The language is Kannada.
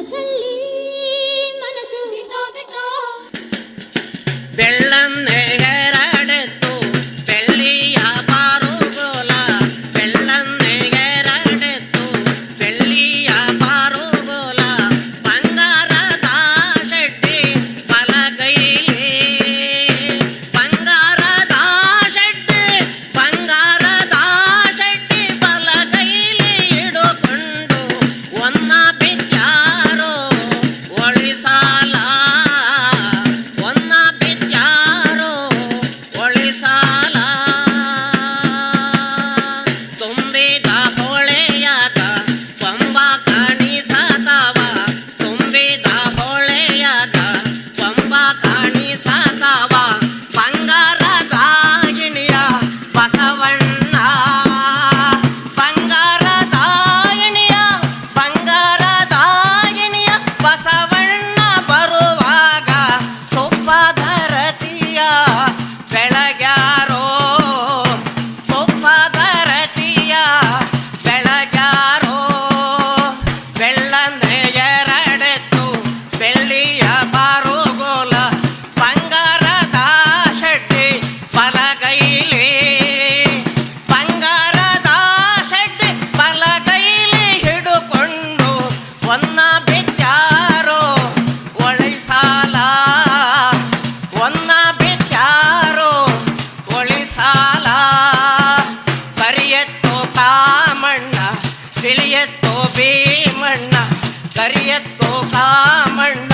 Manasalli, Manasalli, Ramanna ತಿಳಿಯತ್ತೋ Bhimanna ಕರಿಯತ್ತೋ Kamanna.